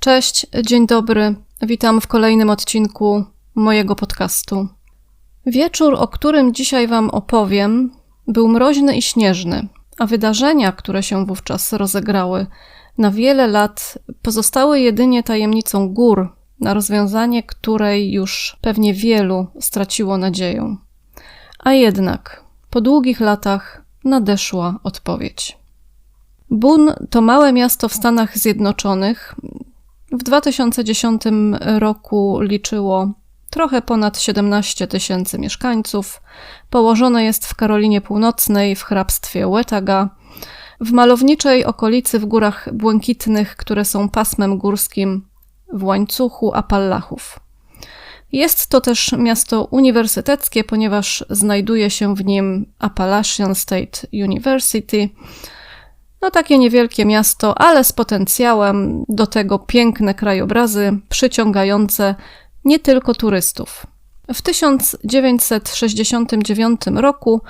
Cześć, dzień dobry. Witam w kolejnym odcinku mojego podcastu. Wieczór, o którym dzisiaj Wam opowiem, był mroźny i śnieżny, a wydarzenia, które się wówczas rozegrały, na wiele lat pozostały jedynie tajemnicą gór, na rozwiązanie której już pewnie wielu straciło nadzieję. A jednak, po długich latach nadeszła odpowiedź. Bun to małe miasto w Stanach Zjednoczonych. W 2010 roku liczyło trochę ponad 17 tysięcy mieszkańców. Położone jest w Karolinie Północnej, w hrabstwie Wetaga, w malowniczej okolicy w Górach Błękitnych, które są pasmem górskim w łańcuchu Apalachów. Jest to też miasto uniwersyteckie, ponieważ znajduje się w nim Appalachian State University. No takie niewielkie miasto, ale z potencjałem, do tego piękne krajobrazy przyciągające nie tylko turystów. W 1969 roku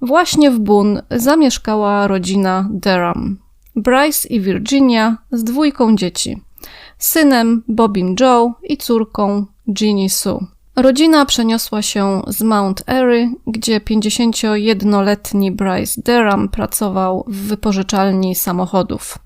właśnie w Boone zamieszkała rodzina Durham. Bryce i Virginia z dwójką dzieci. Synem Bobim Joe i córką Ginny Sue. Rodzina przeniosła się z Mount Airy, gdzie 51-letni Bryce Durham pracował w wypożyczalni samochodów.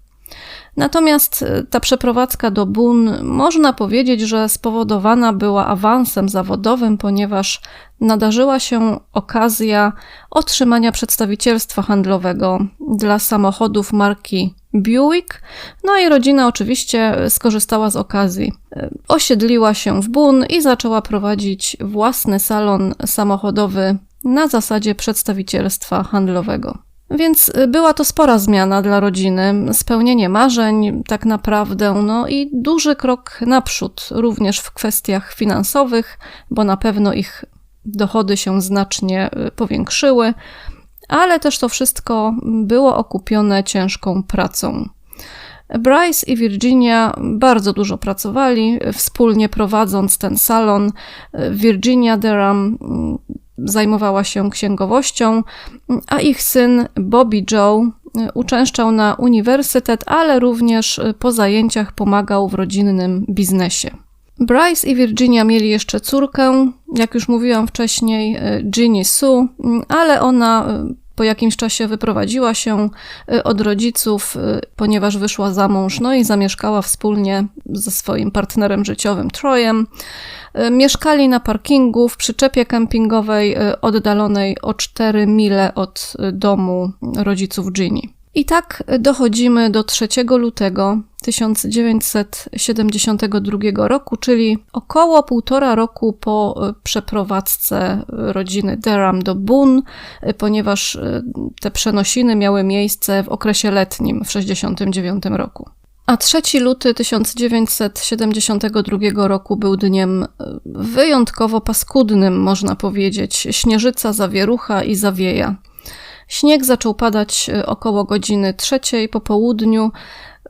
Natomiast e, ta przeprowadzka do Boone można powiedzieć, że spowodowana była awansem zawodowym, ponieważ nadarzyła się okazja otrzymania przedstawicielstwa handlowego dla samochodów marki Buick. No i rodzina oczywiście skorzystała z okazji. E, osiedliła się w Boone i zaczęła prowadzić własny salon samochodowy na zasadzie przedstawicielstwa handlowego. Więc y, była to spora zmiana dla rodziny, spełnienie marzeń, tak naprawdę, no i duży krok naprzód, również w kwestiach finansowych, bo na pewno ich dochody się znacznie y, powiększyły, ale też to wszystko było okupione ciężką pracą. Bryce i Virginia bardzo dużo pracowali, wspólnie prowadząc ten salon. Virginia Durham zajmowała się księgowością, a ich syn Bobby Joe uczęszczał na uniwersytet, ale również po zajęciach pomagał w rodzinnym biznesie. Bryce i Virginia mieli jeszcze córkę, jak już mówiłam wcześniej, Ginny Sue, ale ona po jakimś czasie wyprowadziła się od rodziców, ponieważ wyszła za mąż, no i zamieszkała wspólnie ze swoim partnerem życiowym Troyem. E, mieszkali na parkingu w przyczepie kempingowej oddalonej o 4 mile od domu rodziców Ginny. I tak dochodzimy do 3 lutego 1972 roku, czyli około półtora roku po przeprowadzce rodziny Durham do Boone, ponieważ te przenosiny miały miejsce w okresie letnim w 1969 roku. A 3 luty 1972 roku był dniem e, wyjątkowo paskudnym, można powiedzieć. Śnieżyca, zawierucha i zawieja. Śnieg zaczął padać e, około godziny trzeciej po południu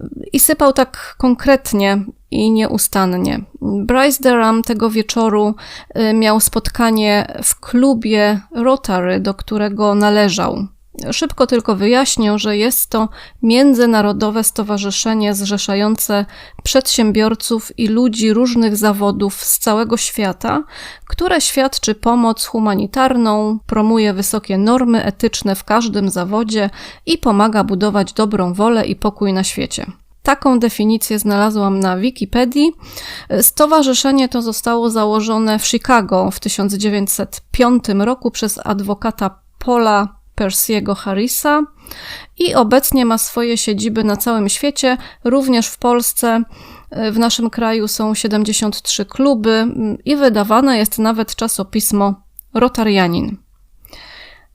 e, i sypał tak konkretnie i nieustannie. Bryce Durham tego wieczoru miał spotkanie w klubie Rotary, do którego należał. Szybko tylko wyjaśnię, że jest to międzynarodowe stowarzyszenie zrzeszające przedsiębiorców i ludzi różnych zawodów z całego świata, które świadczy pomoc humanitarną, promuje wysokie normy etyczne w każdym zawodzie i pomaga budować dobrą wolę i pokój na świecie. Taką definicję znalazłam na Wikipedii. Stowarzyszenie to zostało założone w Chicago w 1905 roku przez adwokata Paula Persiego Harrisa i obecnie ma swoje siedziby na całym świecie, również w Polsce. W naszym kraju są 73 kluby i wydawane jest nawet czasopismo Rotarianin.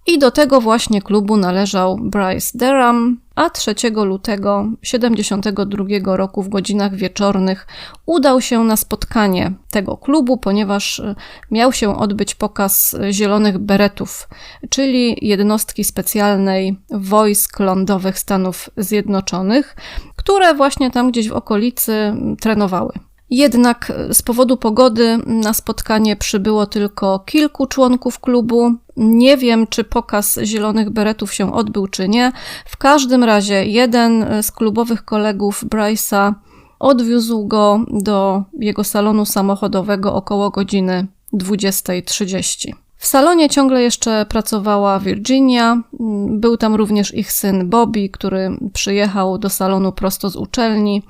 I do tego właśnie klubu należał Bryce Durham, a 3 lutego 1972 roku w godzinach wieczornych udał się na spotkanie tego klubu, ponieważ e, miał się odbyć pokaz zielonych beretów, czyli jednostki specjalnej wojsk lądowych Stanów Zjednoczonych, które właśnie tam gdzieś w okolicy trenowały. Jednak z powodu pogody na spotkanie przybyło tylko kilku członków klubu. Nie wiem, czy pokaz zielonych beretów się odbył, czy nie. W każdym razie jeden z klubowych kolegów Bryce'a odwiózł go do jego salonu samochodowego około godziny 20.30. W salonie ciągle jeszcze pracowała Virginia. Był tam również ich syn Bobby, który przyjechał do salonu prosto z uczelni.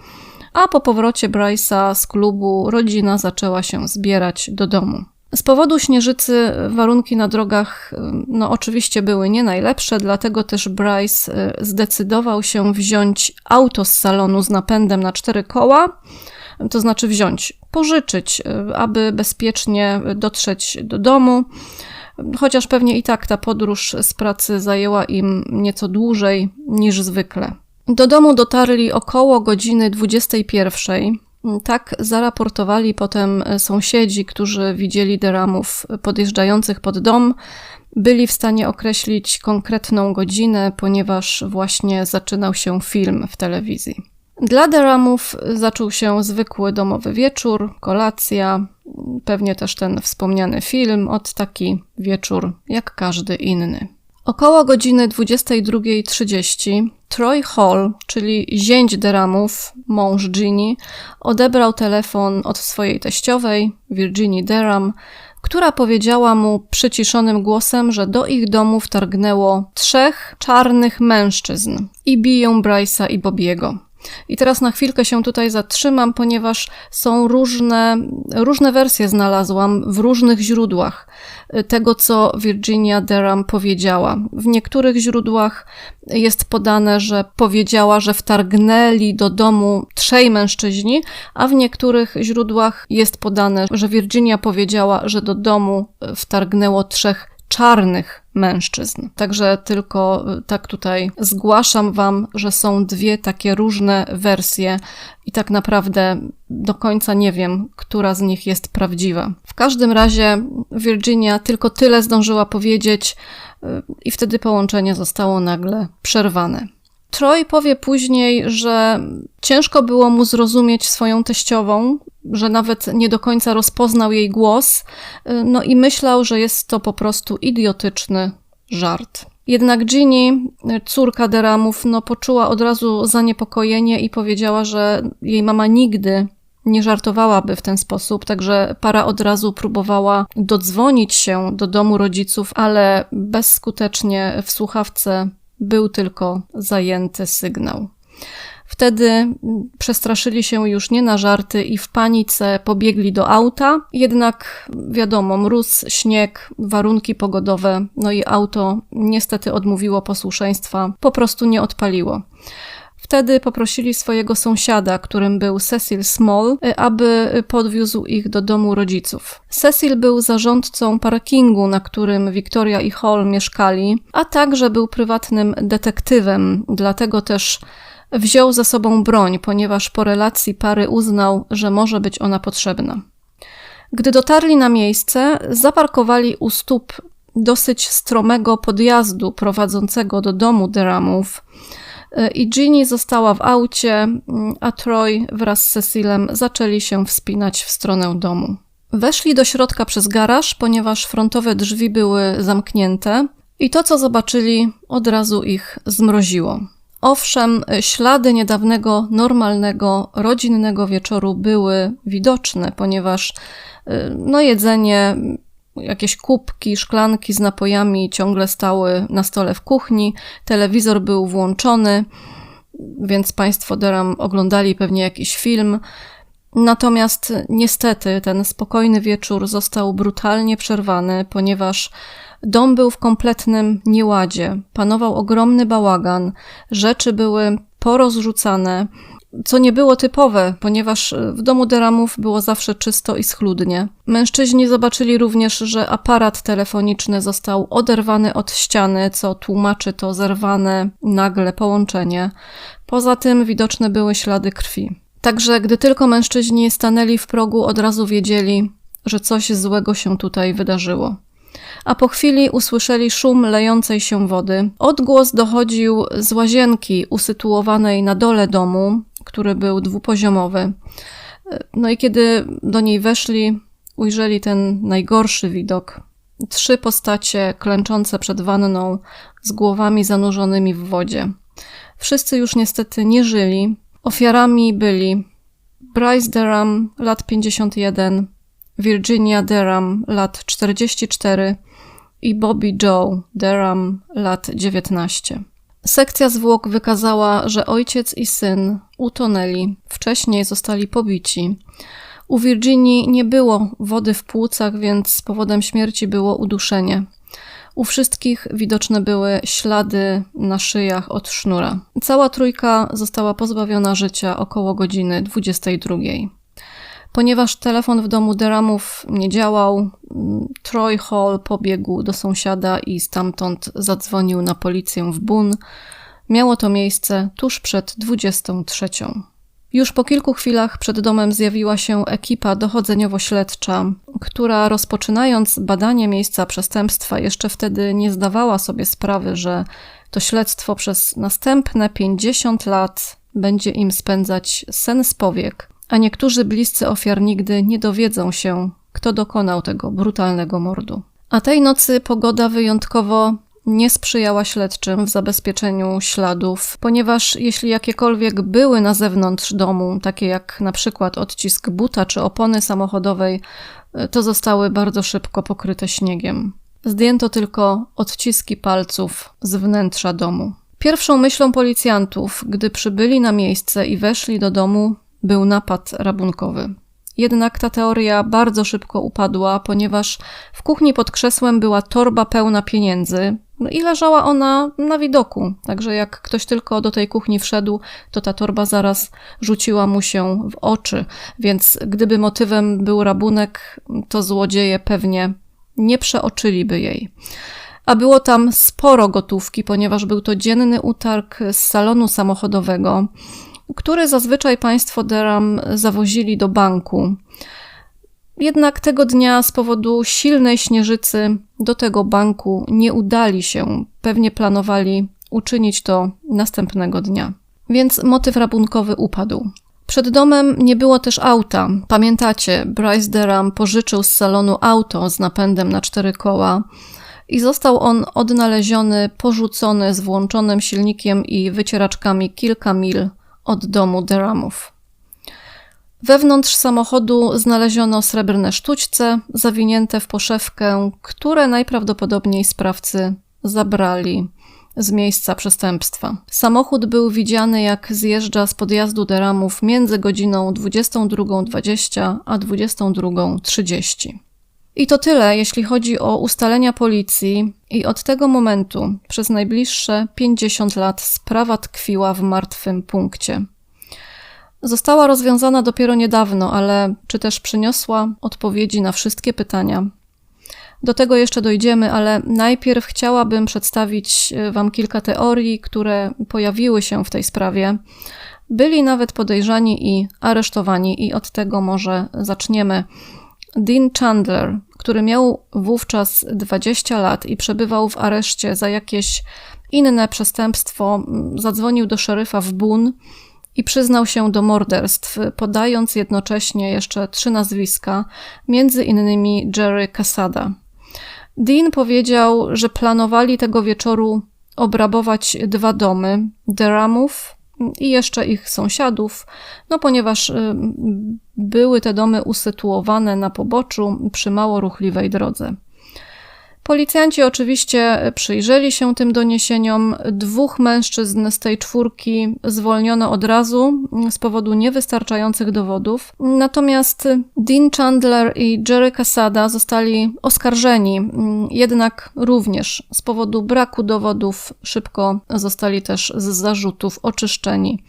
A po powrocie Bryce'a z klubu rodzina zaczęła się zbierać do domu. Z powodu śnieżycy warunki na drogach no oczywiście były nie najlepsze, dlatego też Bryce y, zdecydował się wziąć auto z salonu z napędem na cztery koła, to znaczy wziąć, pożyczyć, y, aby bezpiecznie dotrzeć do domu. Chociaż pewnie i tak ta podróż z pracy zajęła im nieco dłużej niż zwykle. Do domu dotarli około godziny 21. Tak zaraportowali potem sąsiedzi, którzy widzieli deramów podjeżdżających pod dom. Byli w stanie określić konkretną godzinę, ponieważ właśnie zaczynał się film w telewizji. Dla deramów zaczął się zwykły domowy wieczór, kolacja, pewnie też ten wspomniany film, od taki wieczór jak każdy inny. Około godziny 22.30 Troy Hall, czyli zięć Deramów, mąż Ginny, odebrał telefon od swojej teściowej, Virginie Deram, która powiedziała mu przyciszonym głosem, że do ich domu wtargnęło trzech czarnych mężczyzn i biją Bryce'a i Bobiego. I teraz na chwilkę się tutaj zatrzymam, ponieważ są różne, różne wersje znalazłam w różnych źródłach tego, co Virginia Durham powiedziała. W niektórych źródłach jest podane, że powiedziała, że wtargnęli do domu trzej mężczyźni, a w niektórych źródłach jest podane, że Virginia powiedziała, że do domu wtargnęło trzech czarnych mężczyzn. Także tylko y, tak tutaj zgłaszam Wam, że są dwie takie różne wersje i tak naprawdę do końca nie wiem, która z nich jest prawdziwa. W każdym razie Virginia tylko tyle zdążyła powiedzieć y, i wtedy połączenie zostało nagle przerwane. Troy powie później, że ciężko było mu zrozumieć swoją teściową, że nawet nie do końca rozpoznał jej głos, no i myślał, że jest to po prostu idiotyczny żart. Jednak Ginny, córka Deramów, no poczuła od razu zaniepokojenie i powiedziała, że jej mama nigdy nie żartowałaby w ten sposób, także para od razu próbowała dodzwonić się do domu rodziców, ale bezskutecznie w słuchawce był tylko zajęty sygnał. Wtedy przestraszyli się już nie na żarty i w panice pobiegli do auta. Jednak wiadomo, mróz, śnieg, warunki pogodowe, no i auto niestety odmówiło posłuszeństwa, po prostu nie odpaliło. Wtedy poprosili swojego sąsiada, którym był Cecil Small, aby podwiózł ich do domu rodziców. Cecil był zarządcą parkingu, na którym Victoria i Hall mieszkali, a także był prywatnym detektywem, dlatego też wziął ze sobą broń, ponieważ po relacji pary uznał, że może być ona potrzebna. Gdy dotarli na miejsce, zaparkowali u stóp dosyć stromego podjazdu prowadzącego do domu Deramów. E, i Ginny została w aucie, mm, a Troy wraz z Cecilem zaczęli się wspinać w stronę domu. Weszli do środka przez garaż, ponieważ frontowe drzwi były zamknięte i to, co zobaczyli, od razu ich zmroziło. Owszem, ślady niedawnego, normalnego, rodzinnego wieczoru były widoczne, ponieważ e, no, jedzenie Jakieś kubki, szklanki z napojami ciągle stały na stole w kuchni, telewizor był włączony, więc Państwo Deram oglądali pewnie jakiś film. Natomiast niestety ten spokojny wieczór został brutalnie przerwany, ponieważ dom był w kompletnym nieładzie. Panował ogromny bałagan, rzeczy były porozrzucane, co nie było typowe, ponieważ e, w domu Deramów było zawsze czysto i schludnie. Mężczyźni zobaczyli również, że aparat telefoniczny został oderwany od ściany, co tłumaczy to zerwane nagle połączenie. Poza tym widoczne były ślady krwi. Także gdy tylko mężczyźni stanęli w progu, od razu wiedzieli, że coś złego się tutaj wydarzyło a po chwili usłyszeli szum lejącej się wody. Odgłos dochodził z łazienki usytuowanej na dole domu, który był dwupoziomowy. No i kiedy do niej weszli, ujrzeli ten najgorszy widok. Trzy postacie klęczące przed wanną, z głowami zanurzonymi w wodzie. Wszyscy już niestety nie żyli. Ofiarami byli Bryce Derham, lat 51, Virginia Derham, lat 44 i Bobby Joe Derham, lat 19. Sekcja zwłok wykazała, że ojciec i syn utonęli, wcześniej zostali pobici. U Virginii nie było wody w płucach, więc powodem śmierci było uduszenie. U wszystkich widoczne były ślady na szyjach od sznura. Cała trójka została pozbawiona życia około godziny 22. Ponieważ telefon w domu Deramów nie działał, Troy Hall pobiegł do sąsiada i stamtąd zadzwonił na policję w Boone. Miało to miejsce tuż przed 23. Już po kilku chwilach przed domem zjawiła się ekipa dochodzeniowo-śledcza, która rozpoczynając badanie miejsca przestępstwa jeszcze wtedy nie zdawała sobie sprawy, że to śledztwo przez następne 50 lat będzie im spędzać sen z powiek, a niektórzy bliscy ofiar nigdy nie dowiedzą się, kto dokonał tego brutalnego mordu. A tej nocy pogoda wyjątkowo nie sprzyjała śledczym w zabezpieczeniu śladów, ponieważ jeśli jakiekolwiek były na zewnątrz domu, takie jak na przykład odcisk buta czy opony samochodowej, to zostały bardzo szybko pokryte śniegiem. Zdjęto tylko odciski palców z wnętrza domu. Pierwszą myślą policjantów, gdy przybyli na miejsce i weszli do domu, był napad rabunkowy. Jednak ta teoria bardzo szybko upadła, ponieważ w kuchni pod krzesłem była torba pełna pieniędzy, no i leżała ona na widoku. Także jak ktoś tylko do tej kuchni wszedł, to ta torba zaraz rzuciła mu się w oczy. Więc gdyby motywem był rabunek, to złodzieje pewnie nie przeoczyliby jej. A było tam sporo gotówki, ponieważ był to dzienny utarg z salonu samochodowego które zazwyczaj państwo Deram zawozili do banku. Jednak tego dnia z powodu silnej śnieżycy do tego banku nie udali się. Pewnie planowali uczynić to następnego dnia. Więc motyw rabunkowy upadł. Przed domem nie było też auta. Pamiętacie, Bryce Deram pożyczył z salonu auto z napędem na cztery koła i został on odnaleziony, porzucony z włączonym silnikiem i wycieraczkami kilka mil od domu Deramów. Wewnątrz samochodu znaleziono srebrne sztućce zawinięte w poszewkę, które najprawdopodobniej sprawcy zabrali z miejsca przestępstwa. Samochód był widziany jak zjeżdża z podjazdu Deramów między godziną 22.20 a 22.30. I to tyle, jeśli chodzi o ustalenia policji, i od tego momentu przez najbliższe 50 lat sprawa tkwiła w martwym punkcie. Została rozwiązana dopiero niedawno, ale czy też przyniosła odpowiedzi na wszystkie pytania? Do tego jeszcze dojdziemy, ale najpierw chciałabym przedstawić e, Wam kilka teorii, które pojawiły się w tej sprawie. Byli nawet podejrzani i aresztowani, i od tego może zaczniemy. Dean Chandler, który miał wówczas 20 lat i przebywał w areszcie za jakieś inne przestępstwo, zadzwonił do szeryfa w Boone i przyznał się do morderstw, podając jednocześnie jeszcze trzy nazwiska, między innymi Jerry Casada. Dean powiedział, że planowali tego wieczoru obrabować dwa domy Deramów i jeszcze ich sąsiadów, no ponieważ y, były te domy usytuowane na poboczu przy mało ruchliwej drodze. Policjanci oczywiście przyjrzeli się tym doniesieniom. Dwóch mężczyzn z tej czwórki zwolniono od razu z powodu niewystarczających dowodów. Natomiast Dean Chandler i Jerry Casada zostali oskarżeni, jednak również z powodu braku dowodów szybko zostali też z zarzutów oczyszczeni.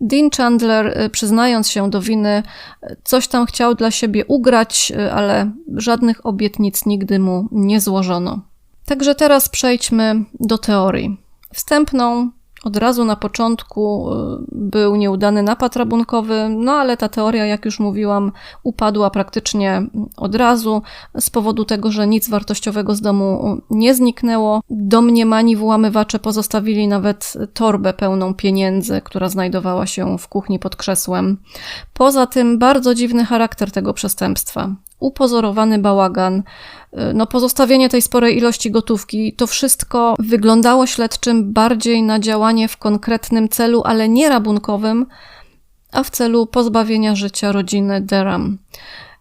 Dean Chandler, y, przyznając się do winy, coś tam chciał dla siebie ugrać, y, ale żadnych obietnic nigdy mu nie złożono. Także teraz przejdźmy do teorii. Wstępną od razu na początku y, był nieudany napad rabunkowy, no ale ta teoria, jak już mówiłam, upadła praktycznie od razu z powodu tego, że nic wartościowego z domu nie zniknęło. Domniemani włamywacze pozostawili nawet torbę pełną pieniędzy, która znajdowała się w kuchni pod krzesłem. Poza tym bardzo dziwny charakter tego przestępstwa upozorowany bałagan, y, no pozostawienie tej sporej ilości gotówki, to wszystko wyglądało śledczym bardziej na działanie w konkretnym celu, ale nie rabunkowym, a w celu pozbawienia życia rodziny Derham.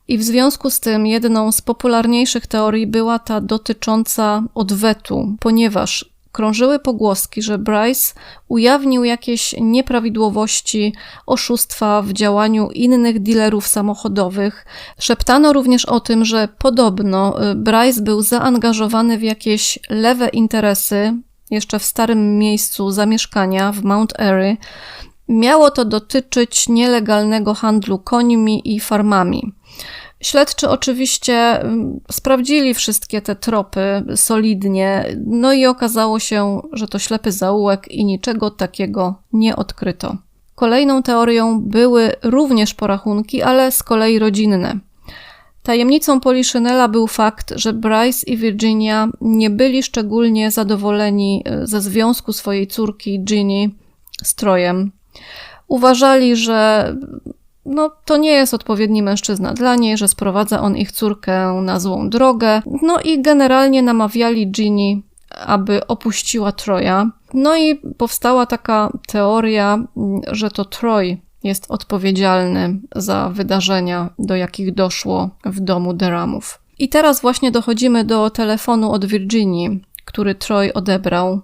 I w związku z tym jedną z popularniejszych teorii była ta dotycząca odwetu, ponieważ krążyły pogłoski, że Bryce ujawnił jakieś nieprawidłowości, oszustwa w działaniu innych dealerów samochodowych. Szeptano również o tym, że podobno y, Bryce był zaangażowany w jakieś lewe interesy jeszcze w starym miejscu zamieszkania w Mount Airy. Miało to dotyczyć nielegalnego handlu końmi i farmami. Śledczy oczywiście mm, sprawdzili wszystkie te tropy solidnie, no i okazało się, że to ślepy zaułek i niczego takiego nie odkryto. Kolejną teorią były również porachunki, ale z kolei rodzinne. Tajemnicą Poliszynela był fakt, że Bryce i Virginia nie byli szczególnie zadowoleni e, ze związku swojej córki Ginny z Trojem. Uważali, że no, to nie jest odpowiedni mężczyzna dla niej, że sprowadza on ich córkę na złą drogę. No i generalnie namawiali Ginny, aby opuściła Troja. No i powstała taka teoria, że to Troj jest odpowiedzialny za wydarzenia, do jakich doszło w domu Deramów. I teraz właśnie dochodzimy do telefonu od Virginii, który Troy odebrał.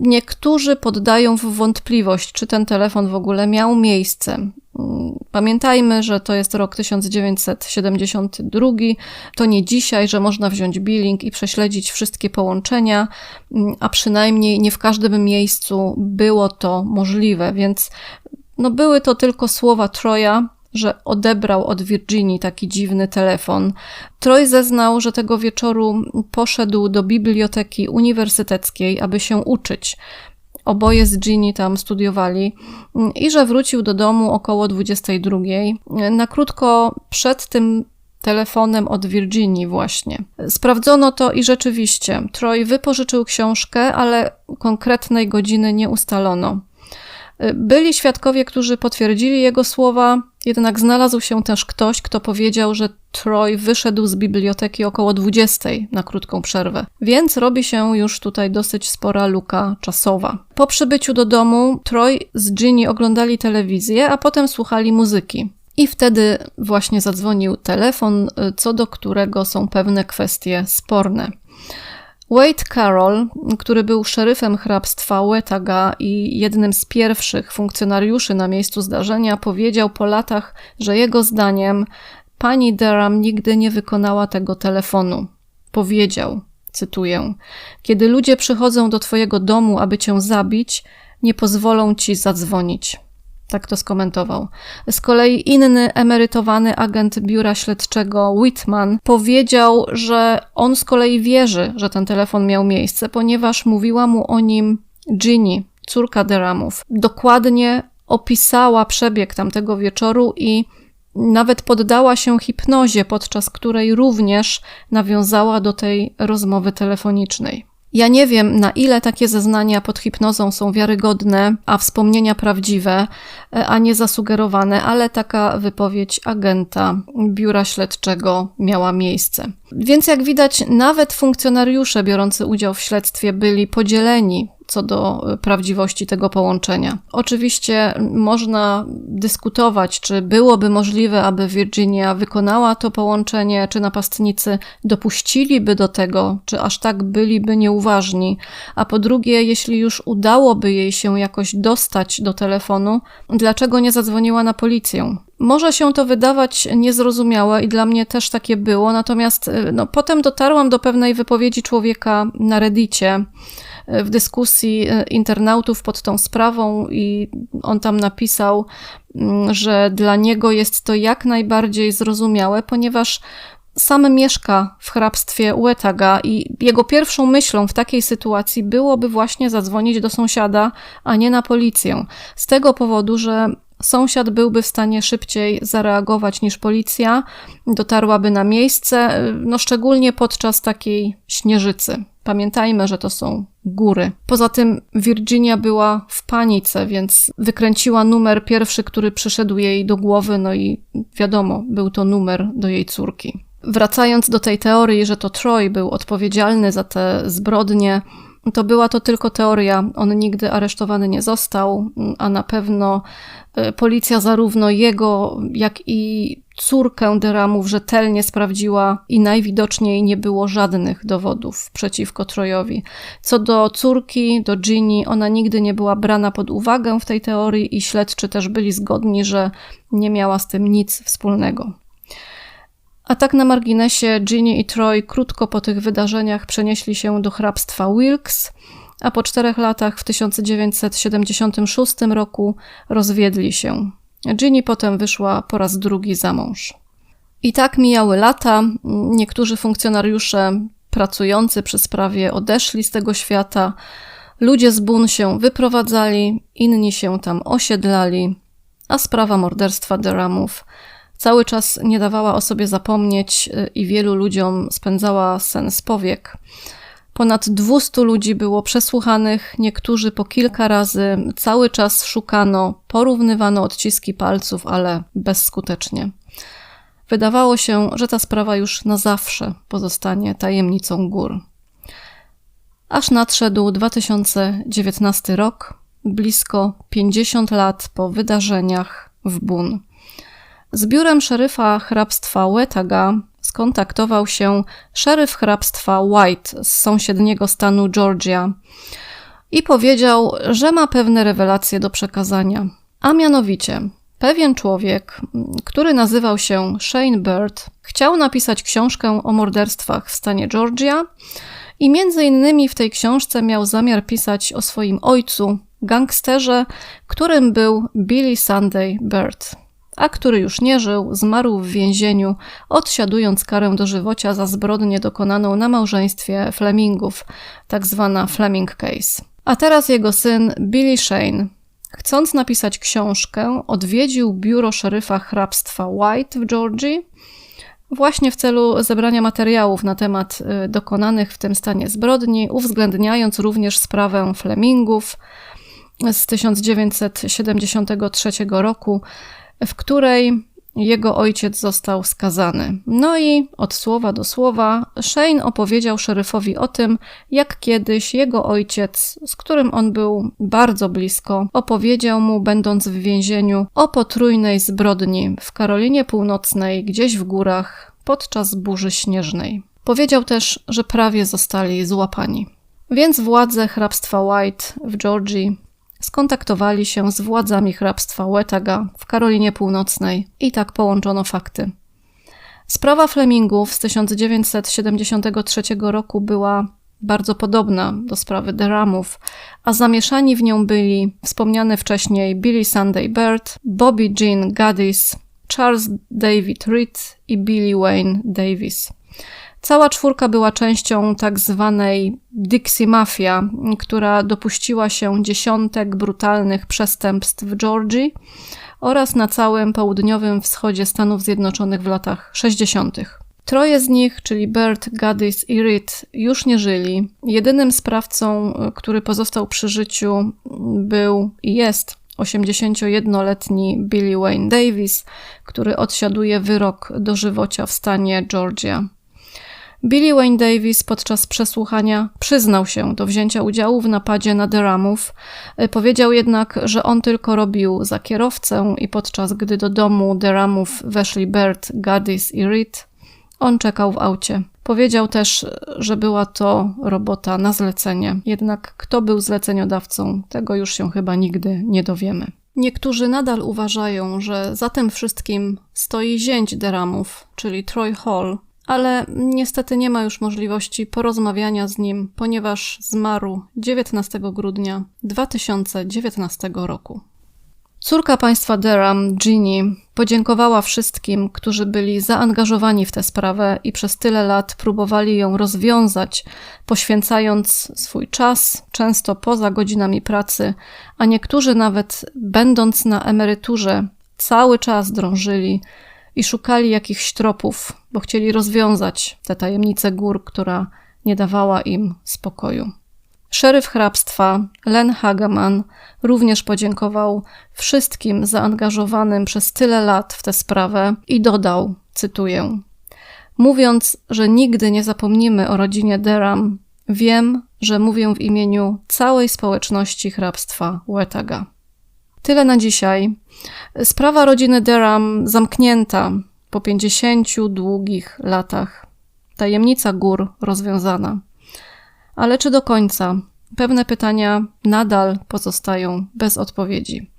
Niektórzy poddają w wątpliwość, czy ten telefon w ogóle miał miejsce. Pamiętajmy, że to jest rok 1972, to nie dzisiaj, że można wziąć billing i prześledzić wszystkie połączenia, a przynajmniej nie w każdym miejscu było to możliwe, więc no były to tylko słowa Troja, że odebrał od Virginii taki dziwny telefon. Troy zeznał, że tego wieczoru poszedł do biblioteki uniwersyteckiej, aby się uczyć. Oboje z Ginny tam studiowali i że wrócił do domu około 22. Na krótko przed tym telefonem od Virginii właśnie. Sprawdzono to i rzeczywiście Troy wypożyczył książkę, ale konkretnej godziny nie ustalono. Byli świadkowie, którzy potwierdzili jego słowa, jednak znalazł się też ktoś, kto powiedział, że Troy wyszedł z biblioteki około 20 na krótką przerwę. Więc robi się już tutaj dosyć spora luka czasowa. Po przybyciu do domu Troy z Ginny oglądali telewizję, a potem słuchali muzyki. I wtedy właśnie zadzwonił telefon, co do którego są pewne kwestie sporne. Wade Carroll, który był szeryfem hrabstwa Wetaga i jednym z pierwszych funkcjonariuszy na miejscu zdarzenia, powiedział po latach, że jego zdaniem pani Durham nigdy nie wykonała tego telefonu. Powiedział, cytuję: Kiedy ludzie przychodzą do twojego domu, aby cię zabić, nie pozwolą ci zadzwonić. Tak to skomentował. Z kolei inny emerytowany agent biura śledczego Whitman powiedział, że on z kolei wierzy, że ten telefon miał miejsce, ponieważ mówiła mu o nim Ginny, córka Deramów. Dokładnie opisała przebieg tamtego wieczoru i nawet poddała się hipnozie, podczas której również nawiązała do tej rozmowy telefonicznej. Ja nie wiem, na ile takie zeznania pod hipnozą są wiarygodne, a wspomnienia prawdziwe, e, a nie zasugerowane, ale taka wypowiedź agenta biura śledczego miała miejsce. Więc jak widać, nawet funkcjonariusze biorący udział w śledztwie byli podzieleni co do prawdziwości tego połączenia. Oczywiście można dyskutować, czy byłoby możliwe, aby Virginia wykonała to połączenie, czy napastnicy dopuściliby do tego, czy aż tak byliby nieuważni. A po drugie, jeśli już udałoby jej się jakoś dostać do telefonu, dlaczego nie zadzwoniła na policję? Może się to wydawać niezrozumiałe i dla mnie też takie było, natomiast e, no, potem dotarłam do pewnej wypowiedzi człowieka na Reddicie, w dyskusji e, internautów pod tą sprawą i on tam napisał, mm, że dla niego jest to jak najbardziej zrozumiałe, ponieważ sam mieszka w hrabstwie Uetaga i jego pierwszą myślą w takiej sytuacji byłoby właśnie zadzwonić do sąsiada, a nie na policję. Z tego powodu, że sąsiad byłby w stanie szybciej zareagować niż policja, dotarłaby na miejsce, no szczególnie podczas takiej śnieżycy. Pamiętajmy, że to są góry. Poza tym Virginia była w panice, więc wykręciła numer pierwszy, który przyszedł jej do głowy, no i wiadomo, był to numer do jej córki. Wracając do tej teorii, że to Troy był odpowiedzialny za te zbrodnie, to była to tylko teoria. On nigdy aresztowany nie został, a na pewno e, policja zarówno jego, jak i córkę Deramów rzetelnie sprawdziła i najwidoczniej nie było żadnych dowodów przeciwko Trojowi. Co do córki, do Ginny, ona nigdy nie była brana pod uwagę w tej teorii i śledczy też byli zgodni, że nie miała z tym nic wspólnego. A tak na marginesie, Ginny i Troy krótko po tych wydarzeniach przenieśli się do hrabstwa Wilkes, a po czterech latach w 1976 roku rozwiedli się. Ginny potem wyszła po raz drugi za mąż. I tak mijały lata. Niektórzy funkcjonariusze pracujący przy sprawie odeszli z tego świata. Ludzie z Bun się wyprowadzali, inni się tam osiedlali, a sprawa morderstwa Deramów cały czas nie dawała o sobie zapomnieć y, i wielu ludziom spędzała sen z powiek. Ponad 200 ludzi było przesłuchanych, niektórzy po kilka razy, cały czas szukano, porównywano odciski palców, ale bezskutecznie. Wydawało się, że ta sprawa już na zawsze pozostanie tajemnicą gór. Aż nadszedł 2019 rok, blisko 50 lat po wydarzeniach w Bun. Z biurem szeryfa hrabstwa Wetaga skontaktował się szeryf hrabstwa White z sąsiedniego stanu Georgia i powiedział, że ma pewne rewelacje do przekazania. A mianowicie, pewien człowiek, który nazywał się Shane Bird, chciał napisać książkę o morderstwach w stanie Georgia i między innymi w tej książce miał zamiar pisać o swoim ojcu, gangsterze, którym był Billy Sunday Bird a który już nie żył, zmarł w więzieniu, odsiadując karę dożywocia za zbrodnię dokonaną na małżeństwie Flemingów, tak zwana Fleming Case. A teraz jego syn Billy Shane, chcąc napisać książkę, odwiedził biuro szeryfa hrabstwa White w Georgii, właśnie w celu zebrania materiałów na temat y, dokonanych w tym stanie zbrodni, uwzględniając również sprawę Flemingów z 1973 roku, w której jego ojciec został skazany. No i od słowa do słowa Shane opowiedział szeryfowi o tym, jak kiedyś jego ojciec, z którym on był bardzo blisko, opowiedział mu, będąc w więzieniu, o potrójnej zbrodni w Karolinie Północnej, gdzieś w górach, podczas burzy śnieżnej. Powiedział też, że prawie zostali złapani. Więc władze hrabstwa White w Georgii skontaktowali się z władzami hrabstwa Wetaga w Karolinie Północnej i tak połączono fakty. Sprawa Flemingów z 1973 roku była bardzo podobna do sprawy Deramów, a zamieszani w nią byli wspomniany wcześniej Billy Sunday Bird, Bobby Jean Gaddis, Charles David Reed i Billy Wayne Davis. Cała czwórka była częścią tak zwanej Dixie Mafia, która dopuściła się dziesiątek brutalnych przestępstw w Georgii oraz na całym południowym wschodzie Stanów Zjednoczonych w latach 60. Troje z nich, czyli Bert, Gaddis i Reed, już nie żyli. Jedynym sprawcą, który pozostał przy życiu, był i jest 81-letni Billy Wayne Davis, który odsiaduje wyrok dożywocia w stanie Georgia. Billy Wayne Davis podczas przesłuchania przyznał się do wzięcia udziału w napadzie na Deramów. E, powiedział jednak, że on tylko robił za kierowcę i podczas gdy do domu Deramów weszli Bert, Gaddis i Reed, on czekał w aucie. Powiedział też, że była to robota na zlecenie, jednak kto był zleceniodawcą, tego już się chyba nigdy nie dowiemy. Niektórzy nadal uważają, że za tym wszystkim stoi zięć Deramów, czyli Troy Hall, ale niestety nie ma już możliwości porozmawiania z nim, ponieważ zmarł 19 grudnia 2019 roku. Córka państwa Durham, Ginny, podziękowała wszystkim, którzy byli zaangażowani w tę sprawę i przez tyle lat próbowali ją rozwiązać, poświęcając swój czas, często poza godzinami pracy, a niektórzy nawet będąc na emeryturze, cały czas drążyli i szukali jakichś tropów, bo chcieli rozwiązać tę tajemnicę gór, która nie dawała im spokoju. Szeryf hrabstwa Len Hageman również podziękował wszystkim zaangażowanym przez tyle lat w tę sprawę i dodał, cytuję: Mówiąc, że nigdy nie zapomnimy o rodzinie Deram, Wiem, że mówię w imieniu całej społeczności hrabstwa Łetaga. Tyle na dzisiaj. Sprawa rodziny Durham zamknięta po 50 długich latach. Tajemnica gór rozwiązana. Ale czy do końca? Pewne pytania nadal pozostają bez odpowiedzi.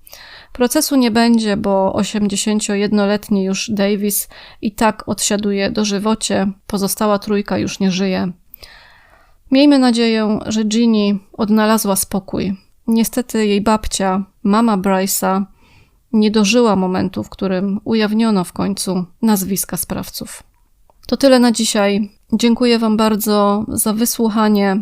Procesu nie będzie, bo 81-letni już Davis i tak odsiaduje dożywocie, pozostała trójka już nie żyje. Miejmy nadzieję, że Ginny odnalazła spokój. Niestety jej babcia, mama Bryce'a, nie dożyła momentu, w którym ujawniono w końcu nazwiska sprawców. To tyle na dzisiaj. Dziękuję Wam bardzo za wysłuchanie.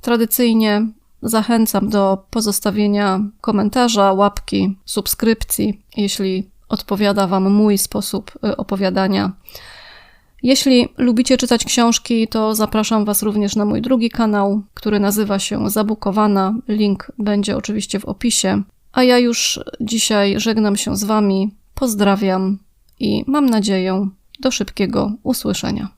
Tradycyjnie zachęcam do pozostawienia komentarza, łapki, subskrypcji, jeśli odpowiada Wam mój sposób y, opowiadania. Jeśli lubicie czytać książki, to zapraszam Was również na mój drugi kanał, który nazywa się Zabukowana. Link będzie oczywiście w opisie. A ja już dzisiaj żegnam się z Wami, pozdrawiam i mam nadzieję do szybkiego usłyszenia.